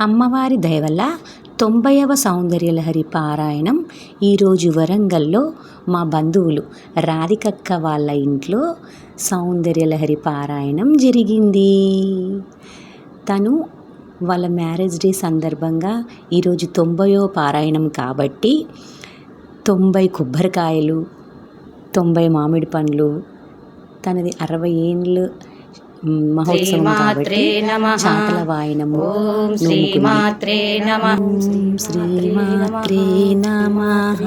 అమ్మవారి దయవల్ల తొంభైవ సౌందర్యలహరి పారాయణం ఈరోజు వరంగల్లో మా బంధువులు రాధికక్క వాళ్ళ ఇంట్లో సౌందర్యలహరి పారాయణం జరిగింది. తను వాళ్ళ మ్యారేజ్ డే సందర్భంగా ఈరోజు తొంభైవ పారాయణం కాబట్టి తొంభై కొబ్బరికాయలు తొంభై మామిడి పండ్లు తనది అరవై ఏండ్లు మహోత్సవం కాబట్టి. చాకల వాయనము. శ్రీమాత్రే నమః. శ్రీమాత్రే నమః.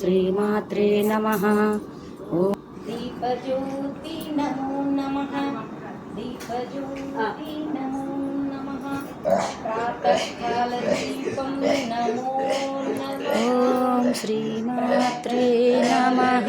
శ్రీమాత్రే నమః. దీపజ్యోతి నమో నమః. దీపజ్యోతి నమో నమః. ప్రాతఃకాల దీపం నమో నమః. ఓం శ్రీమాత్రే నమః.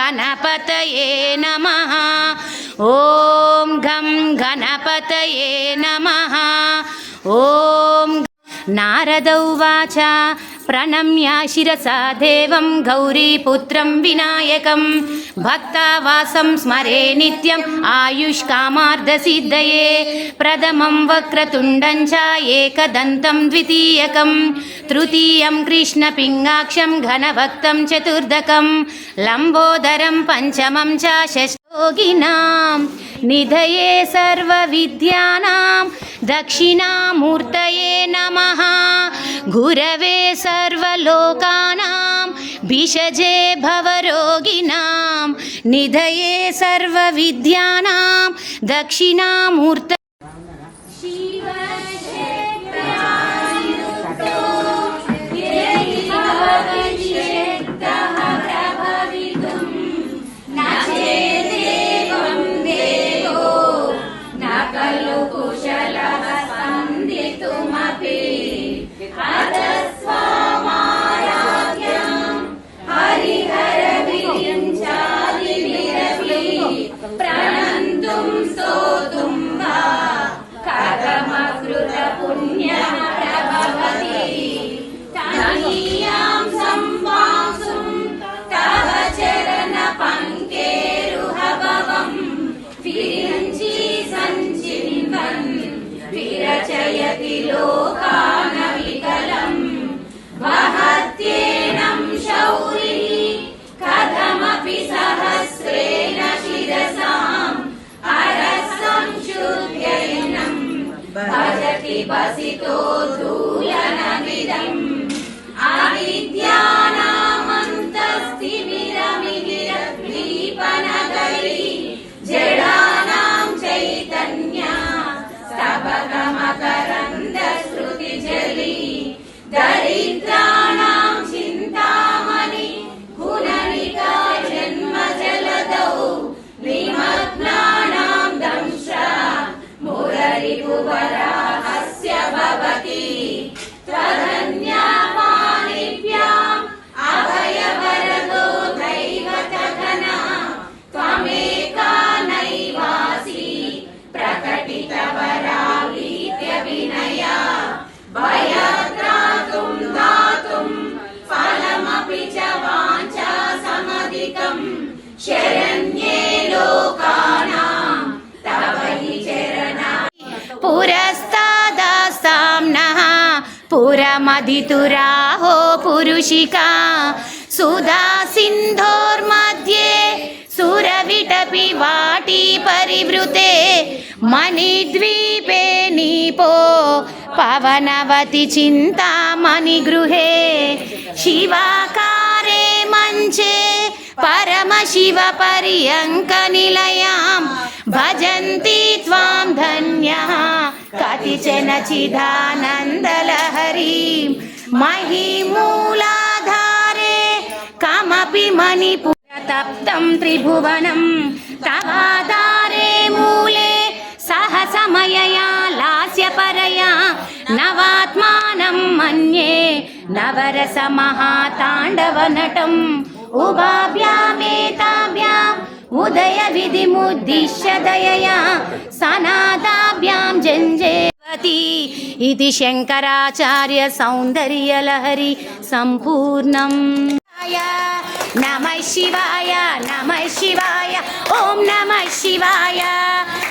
గణపతయే నమ ఓం గం గణపతయే నమ ఓం నారదౌవాచ प्रणम्य शिरसा देवं गौरीपुत्रं विनायकं भक्तावासं स्मरे नित्यम् आयुष्कामार्धसिद्धये प्रथमं वक्रतुण्डं च एकदन्तं द्वितीयकं तृतीयं कृष्णपिङ्गाक्षं घनभक्तं चतुर्दकं लम्बोदरं पञ्चमं च षष्ठोगिनां निधये सर्वविद्यानां दक्षिणामूर्तये नमः। गुरवे सर्वलोकानां भिषजे भवरोगिणां निधये सर्वविद्यानां दक्षिणामूर्त ूलनमिदम् धूलनमिदम् विरमिरप्रीपनकलि जडानाम् चैतन्या स्तपकमकरन्द दरिद्राणाम् चिन्तामणि गुणनिका जन्म जलदौ विमग्नाम् मुररिपुवरा पुरमधितुराहो पुरुषिका। सुधा सिन्धोर्मध्ये सुरविटपि वाटी परिवृते। मणिद्वीपे नीपो पवनवति चिन्तामणिगृहे शिवाकारे मञ्चे परमशिव पर्यङ्क निलयां भजन्ति त्वां धन्यः। कतिचन चिदानन्दलहरीं महिमूलाधारे कमपि मणिपुरतप्तं त्रिभुवनं तवाधारे मूले सहसमयया लास्यपरया नवात्मानं मन्ये नवरसमहाताण्डवनटम् उभाभ्यामेताभ्याम् ఉదయ విధి ముద్దిశ్యదయయా సనాదాభ్యాం జంజేవతి ఇది శంకరాచార్య సౌందర్యలహరి సంపూర్ణం నమ శివాయ నమ శివాయ ఓం నమ శివాయ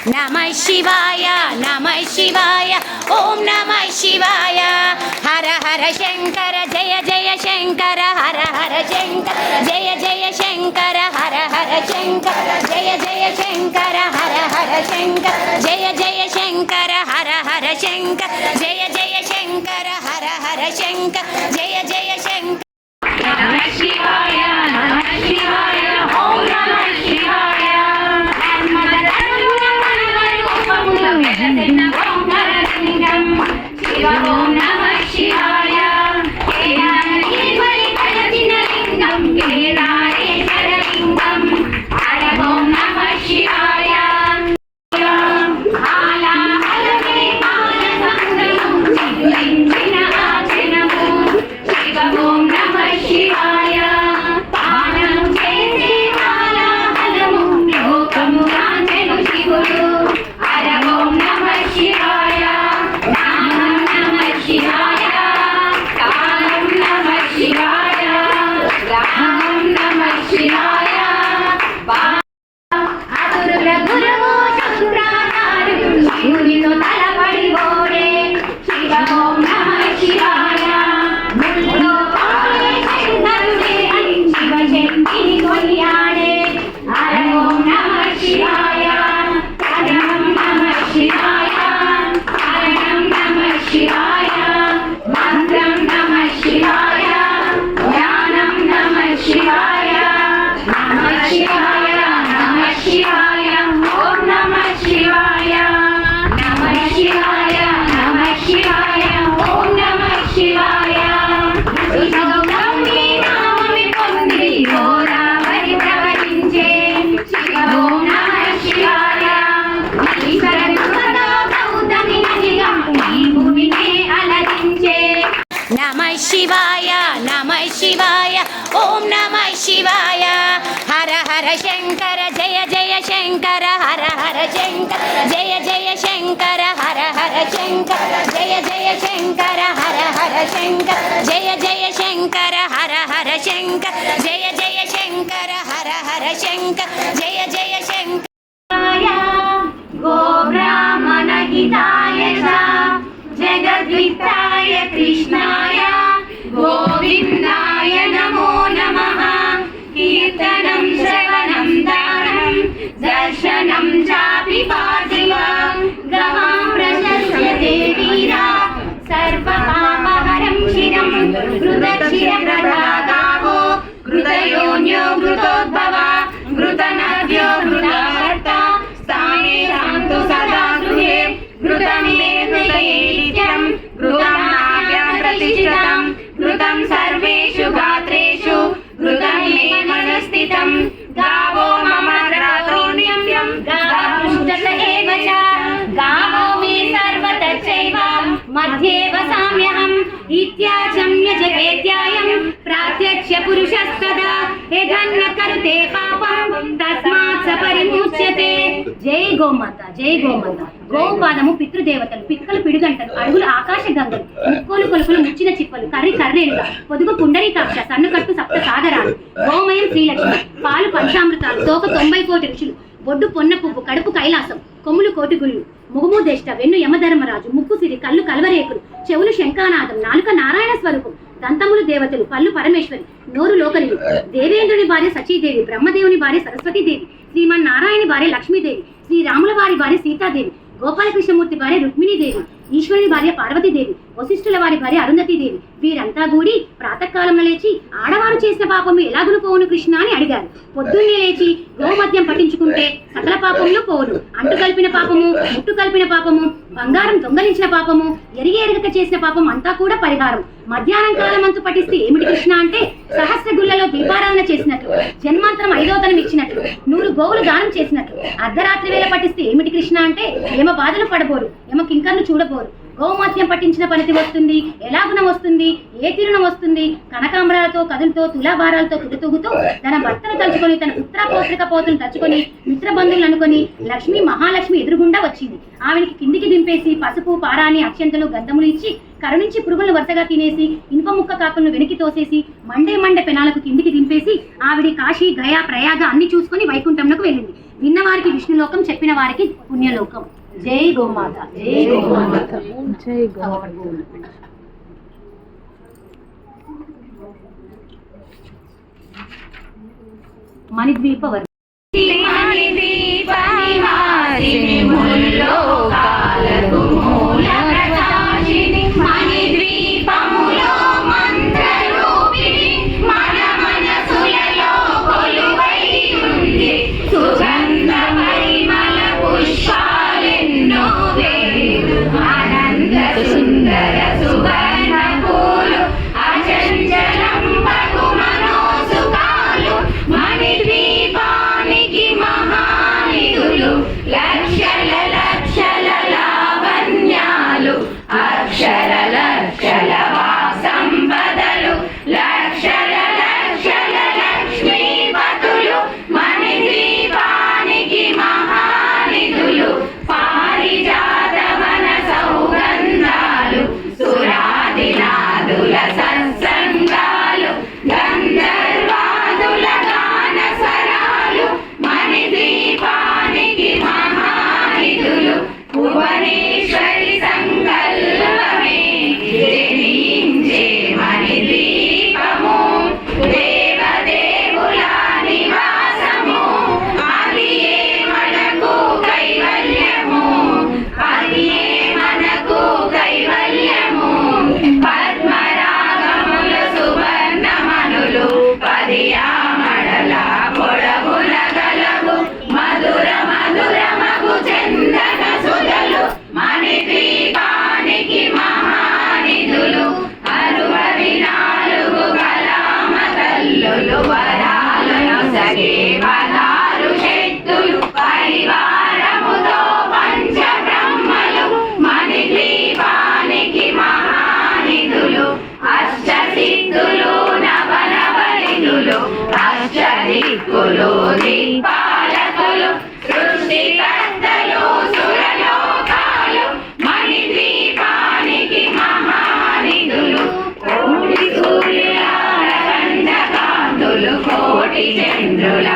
నమ శివాయ నమ శివాయ ఓం నమ శివాయ హర హర శంకర జయ జయ శంకర జయ జయ శంకర హర హర శంకర జయ జయ శంకర హర హర శంకర జయ జయ శంకర హర హర శంకర జయ జయ శంకర హర హర శంకర జయ జయ శంకర. శివాయ శివాయ. శివాయ నమ శివాయ ఓం నమ శివాయ హర హర శంకర జయ జయ శంకర హర హర శంకర జయ జయ శంకర హర హర శంకర జయ జయ శంకర హర హర శంకర జయ జయ శంకర హర హర శంకర జయ జయ శంకర హర హర శంకర జయ జయ శంకర గోబ్రాహ్మణ హితాయ జగద్వితాయ కృష్ణ घृतमे हृदये नित्यं घृतं नाभ्यां प्रतिष्ठितं घृतं सर्वेषु गात्रेषु घृतं मे मनस्थितं गावो मम रात्रो नित्यं गावुष्टत एव च गावो मे सर्वतश्चैव मध्ये वसाम्यहम् इत्याचम्य जगेत्यायं प्रात्यक्ष्य पुरुषस्तदा यदन्न करुते पापं तस्मात् स परिमुच्यते జై గోమాత జై గోమాత గోపాదము పితృదేవతలు పిక్కలు పిడుగంటలు అడుగులు ఆకాశ గంగలు ముక్కోలు కొలుకులు ముచ్చిన చిప్పలు కర్రి కర్రేలుగా పొదుగు పుండరీకాక్ష సన్నుకట్టు సప్త సాగరాలు గోమయం శ్రీలక్ష్మి పాలు పంచామృతాలు తోక తొంభై కోటి ఋషులు బొడ్డు పొన్న పువ్వు కడుపు కైలాసం కొమ్ములు కోటిగుళ్ళు ముగుము దేష్ట వెన్ను యమధర్మరాజు ముక్కు సిరి కళ్ళు కలవరేకులు చెవులు శంఖానాదం నాలుక నారాయణ స్వరూపం దంతములు దేవతలు పళ్ళు పరమేశ్వరి నోరు లోకలిలు దేవేంద్రుని భార్య సచీదేవి బ్రహ్మదేవుని భార్య సరస్వతీదేవి శ్రీమన్నారాయణి భార్య లక్ష్మీదేవి శ్రీరాముల వారి భార్య సీతాదేవి గోపాలకృష్ణమూర్తి భార్య రుక్మిణీదేవి ఈశ్వరుని భార్య పార్వతీదేవి వశిష్ఠుల వారి భార్య అరుంధతీదేవి. వీరంతా కూడి ప్రాతకాలంలో లేచి ఆడవారు చేసిన పాపము ఎలాగును పోవును కృష్ణ అని అడిగారు. పొద్దున్నే లేచి గోమద్యం పట్టించుకుంటే సకల పాపములు పోవును. అంటు కలిపిన పాపము ముట్టు కలిపిన పాపము బంగారం దొంగలించిన పాపము ఎరిగి ఎరగక చేసిన పాపం అంతా కూడా పరిహారం. మధ్యాహ్నం కాలం అంతు పఠిస్తే ఏమిటి కృష్ణ అంటే సహస్ర గుళ్ళలో దీపారాధన చేసినట్లు జన్మాంతరం ఐదోతనం ఇచ్చినట్లు నూరు గోవులు దానం చేసినట్లు. అర్ధరాత్రి వేళ పఠిస్తే ఏమిటి కృష్ణ అంటే ఏమ బాధలు పడబోరు ఏమ కింకర్ను చూడబోరు. గోమాత్యం పట్టించిన ఫలితం వస్తుంది ఎలా గుణం వస్తుంది ఏ తిరుణం వస్తుంది కనకాంబరాలతో కదులతో తులాభారాలతో తుడుతూగుతూ తన భర్తను తలుచుకొని తన పుత్ర పౌత్రిక పోతును తలుచుకొని మిత్రబంధువులను అనుకొని లక్ష్మి మహాలక్ష్మి ఎదురుగుండా వచ్చింది. ఆమెకి కిందికి దింపేసి పసుపు పారాని అత్యంతలు గంధములు ఇచ్చి కరుణించి పురుగులను వరుసగా తినేసి ఇనుప ముక్క కాకులను వెనక్కి తోసేసి మండే మండే పెనాలకు కిందికి దింపేసి ఆవిడ కాశీ గయా ప్రయాగ అన్ని చూసుకొని వైకుంఠంలోకి వెళ్ళింది. విన్నవారికి విష్ణులోకం చెప్పిన వారికి పుణ్యలోకం. జై గోమాత జై గోమాత. మణిద్వీప వర్గం ముల్లోకాలకు yeah. చంద్రుల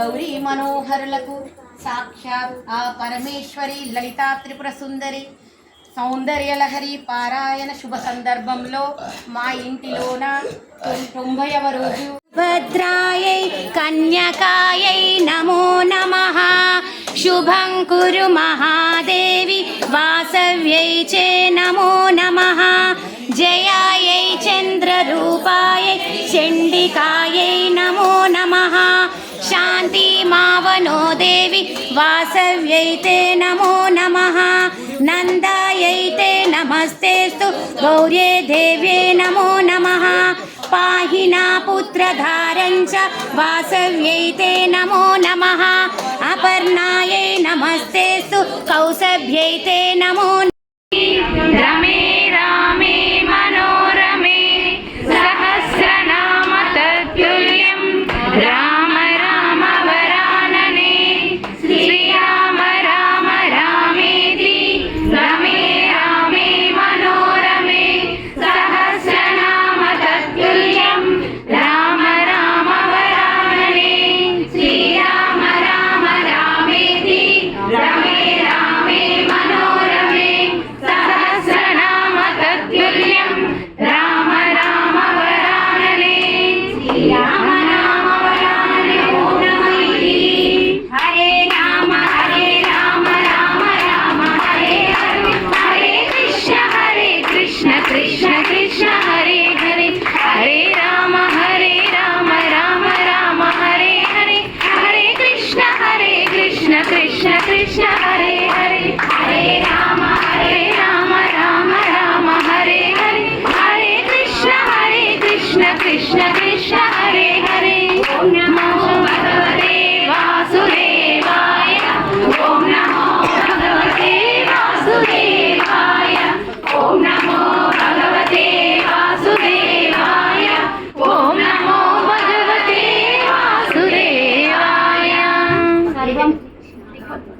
గౌరీ మనోహరులకు సాక్షాత్ ఆ పరమేశ్వరి లలితా త్రిపుర సుందరి సౌందర్యలహరి పారాయణ శుభ సందర్భంలో మా ఇంటిలోన తొంభైవ రోజు. భద్రాయై కన్యకాయై నమో నమ. శుభం కురు మహాదేవి వాసవ్యై చే నమో నమ. జయాయై చంద్రరూపాయై చండికాయై నమో నమ. శాంతి మావనో దేవి వాసవ్యై తే నమో నమః నందాయై తే నమస్తేస్తు గౌర్యే దేవ్యే నమో నమః పాహి నా పుత్రధారం చ వాసవ్యై తే నమో నమః అపర్ణాయై నమస్తేస్తు కౌసభ్యై తే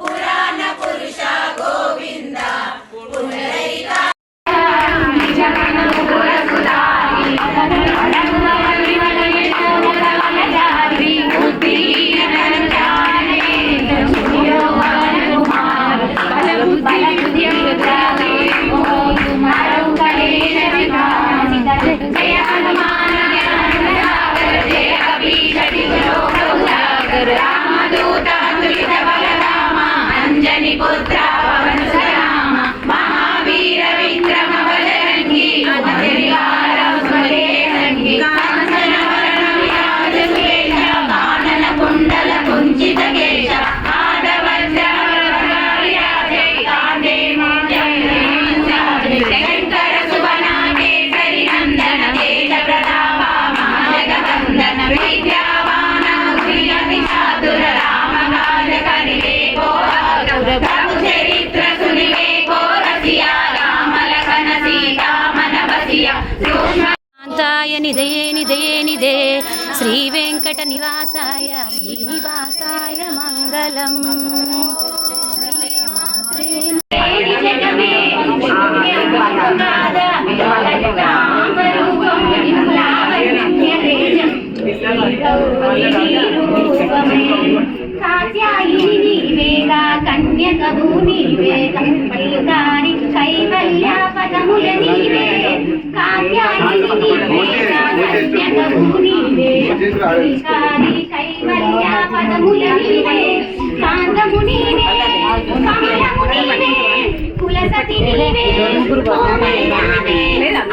¡Hurra! శాంతాయ నిదయే నిదే శ్రీ వెంకట నివాసాయ శ్రీనివాసాయ మంగళం. జగమే నామరూపం లావణ్య తేజం కైవల్య కులసతి నీవే కోమలి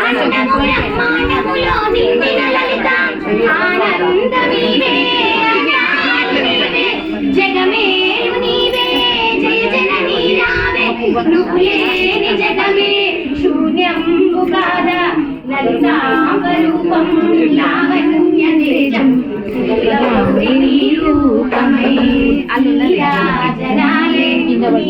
అన్నపుర మానములో నిండిన లలిత ఆనంద నీవే. జగమేలు నీవే జయ జననీ రావే నువ్వు లేని జగమే శూన్యం కాద లలితాంబరూపం లావణ్య లావణ్యతేజం రూపమై నీరాజనాలే యోగమై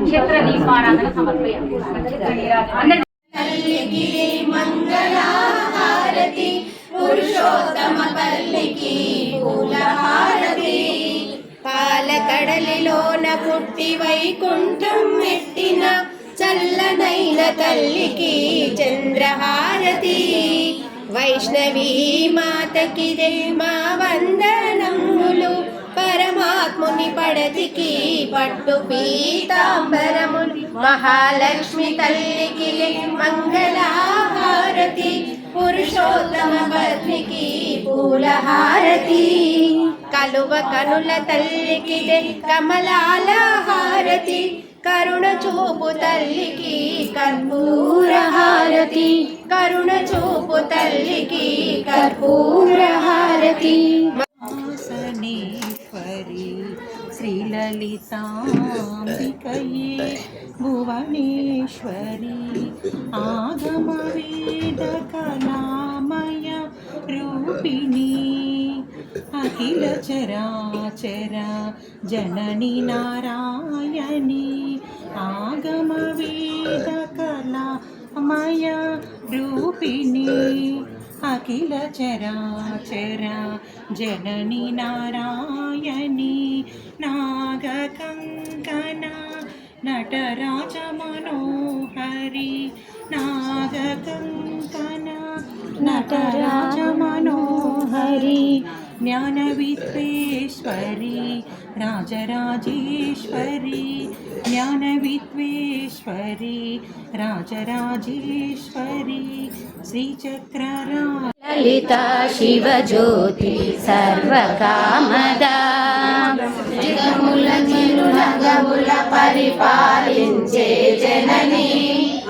నక్షత్ర దీపారాధన సమర్పయామి మంగళహారతి పురుషోత్తమ తల్లికి పూలహారతి. పాలకడలిలోన పుట్టి వైకుంఠం మెట్టిన చల్లనైన తల్లికి చంద్రహారతి. వైష్ణవీ మాతకి మా వందనములు. పరమాత్ముని పడతికి పట్టు పీతాంబరములు మహాలక్ష్మి తల్లికి మంగళహారతి పురుషోత్తమ పత్నికి పూలహారతి. కలువ కనుల తల్లికి కమలాల హారతి కరుణ చూపు తల్లికి కర్పూర హారతి కరుణ చూపు తల్లికి కర్పూర హారతి వాసనేశ్వరి శ్రీలలితాంబికయే భువనేశ్వరి ఆగమ వేద కళామయ రూపిణి అఖిల చరాచర జనని నారాయణి ఆగమ వేద కళామయ రూపిణి. అఖిల చరాచర జనని నారాయణి నాగకంకణ నటరాజ మనోహరి నాగకంకణ నటరాజ మనోహరి జ్ఞాన విద్వేశ్వరి రాజరాజేశ్వరి జ్ఞాన విద్వేశ్వరి రాజరాజేశ్వరి శ్రీచక్రరా లలిత శివజ్యోతి సర్వకామదా జగముల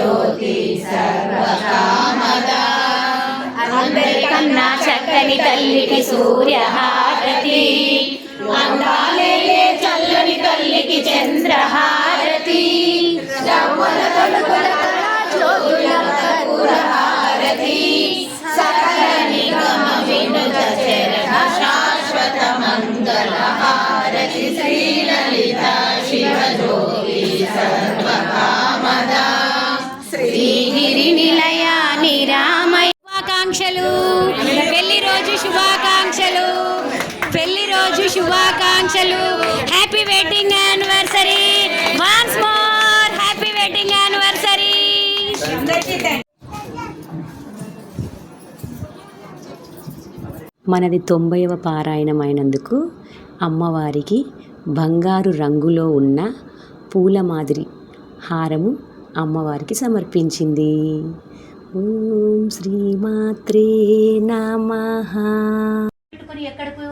జ్యోతి సర్వకామదా అందరికన్నా చక్కని తల్లికి సూర్యహారతి అందాలే చల్లని తల్లికి చంద్రహారతి శ్రీగిరి నిలయ నిరామయ శుభాకాంక్షలు పెళ్ళి రోజు శుభాకాంక్షలు. పెళ్ళి రోజు శుభాకాంక్షలు. Happy wedding anniversary once more happy wedding anniversary మనది తొంభైవ పారాయణమైనందుకు అమ్మవారికి బంగారు రంగులో ఉన్న పూల మాదిరి హారము అమ్మవారికి సమర్పించింది. ఓం శ్రీమాత్రే నమ. పెట్టుకుని ఎక్కడకు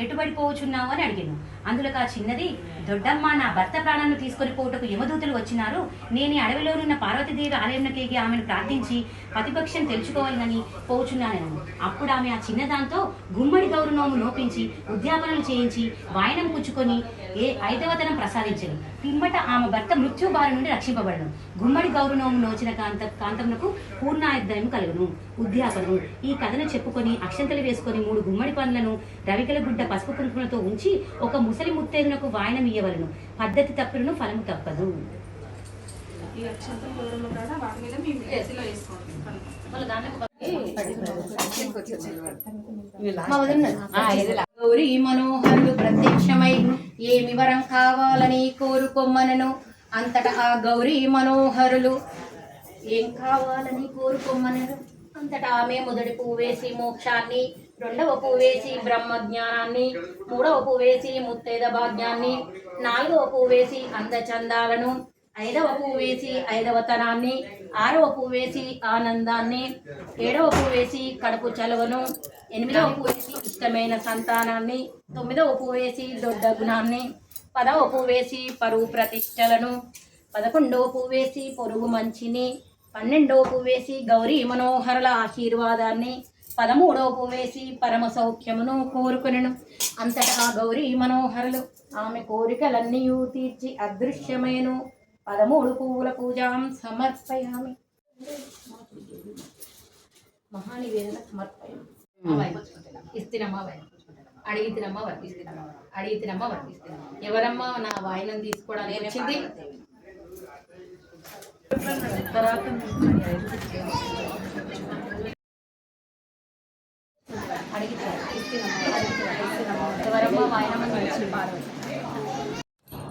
ఎటుబడి పోవచ్చున్నావు అని అడిగాను అందులో ఆ చిన్నది దొడ్డమ్మ నా భర్త ప్రాణాలను తీసుకొని పోటకు యమదూతలు వచ్చినారు. నేను ఈ అడవిలోనున్న పార్వతీదేవి ఆలయంలోకి ఆమెను ప్రార్థించి ప్రతిపక్షం తెలుసుకోవాలని పోచున్నాను అప్పుడు ఆమె ఆ చిన్నదాంతో గుమ్మడి గౌరవము నోపించి ఉద్యాపనలు చేయించి వాయనం పుచ్చుకొని ఏ ఐదవతనం ప్రసాదించను. పిమ్మట ఆమె భర్త మృత్యు బారి నుండి రక్షింపబడను. గుమ్మడి గౌరవము నోచిన కాంత కాంతమునకు పూర్ణాయుద్ధము కలుగును. ఉద్యాపనం ఈ కథను చెప్పుకొని అక్షంతలు వేసుకొని మూడు గుమ్మడి పండ్లను రవికల గుడ్డ పసుపు కుంకుమలతో ఉంచి ఒక ముసలి ముత్తేదునకు వాయనం ఇయ్యవలను పద్ధతి తప్పులను ఫలము తప్పదు గౌరీ మనోహరుడు ప్రత్యక్షమై ఏమి వరం కావాలని కోరుకొమ్మనను అంతటా ఆ గౌరీ మనోహరులు ఏం కావాలని కోరుకొమ్మనను అంతటా ఆమె మొదటి పువ్వు వేసి మోక్షాన్ని రెండవ పువ్వు వేసి బ్రహ్మ జ్ఞానాన్ని మూడవ పువ్వేసి ముత్తైద భాగ్యాన్ని నాలుగవ పువ్వేసి అందచందాలను ఐదవ పువ్వేసి ఐదవతనాన్ని ఆరవ పువ్వేసి ఆనందాన్ని ఏడవ పువ్వేసి కడుపు చలువను ఎనిమిదవ పువ్వేసి ఇష్టమైన సంతానాన్ని తొమ్మిదవ పువ్వేసి దొడ్డ గుణాన్ని పదవ పువ్వేసి పరువు ప్రతిష్టలను పదకొండవ పువ్వేసి పొరుగు మంచిని పన్నెండవ పువ్వేసి గౌరీ మనోహరుల ఆశీర్వాదాన్ని పదమూడవ పువ్వు వేసి పరమ సౌఖ్యమును కోరుకొనెను. అంతటా గౌరీ మనోహరులు ఆమె కోరికలన్నీ తీర్చి అదృశ్యమేను. పదమూడు పువ్వుల పూజాం సమర్పయామి. మహానివేదన సమర్పయామి. ఇస్తినమ్మా వై అడిగితినమ్మా వర్తిస్తున్నమ్మా అడిగితినమ్మా వర్తిస్తున్నమ్మా ఎవరమ్మా నా వాయినం తీసుకోవడానికి వచ్చింది? అడిగితే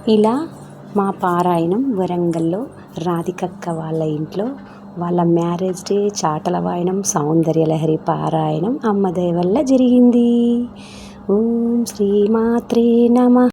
ఇలా మా పారాయణం వరంగల్లో రాధికక్క వాళ్ళ ఇంట్లో వాళ్ళ మ్యారేజ్ డే చాటల వాయనం సౌందర్యలహరి పారాయణం అమ్మ వల్ల జరిగింది. ఓం శ్రీమాత్రే నమ.